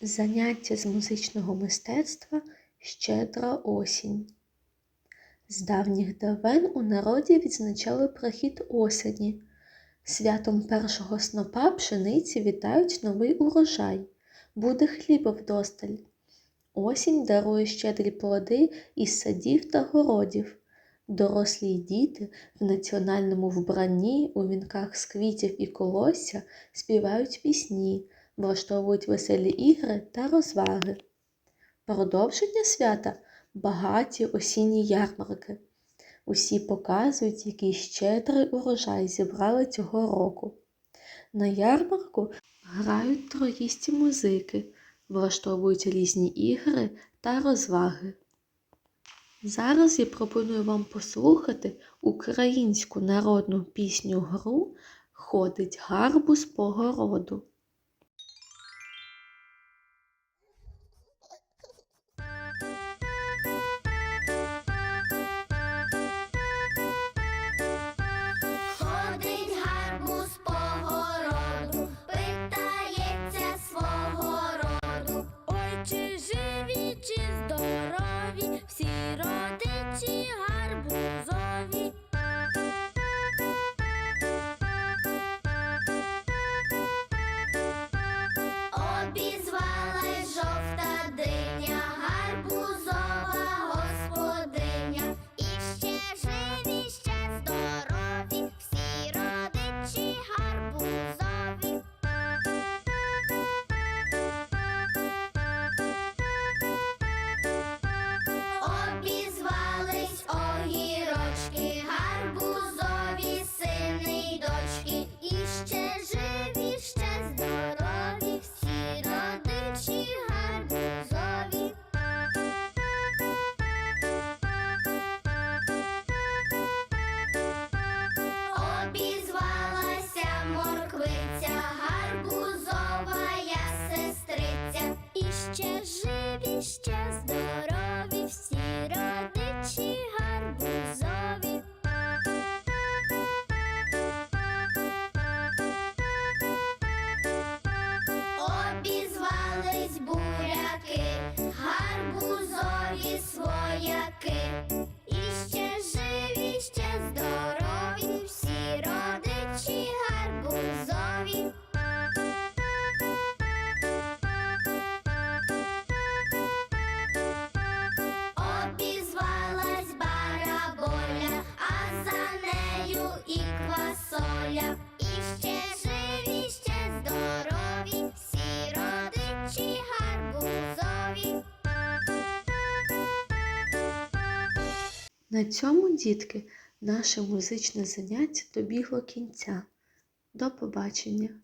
Заняття з музичного мистецтва Щедра осінь. З давніх давен у народі відзначали прихід осені. Святом першого снопа пшениці вітають новий урожай. Буде хліба вдосталь. Осінь дарує щедрі плоди із садів та городів. Дорослі й діти в національному вбранні у вінках з квітів і колосся співають пісні, влаштовують веселі ігри та розваги. Продовження свята багаті осінні ярмарки. Усі показують, який щедрий урожай зібрали цього року. На ярмарку грають троїсті музики, влаштовують різні ігри та розваги. Зараз я пропоную вам послухати українську народну пісню гру Ходить гарбуз по городу. Сини дочки. І ще живі, ще здорові, всі родичі гарбузові. Обізвалася морквиця, гарбузова я сестриця. І ще живі, ще ще живі, ще здорові, всі гарбузові. На цьому, дітки, наше музичне заняття добігло кінця. До побачення!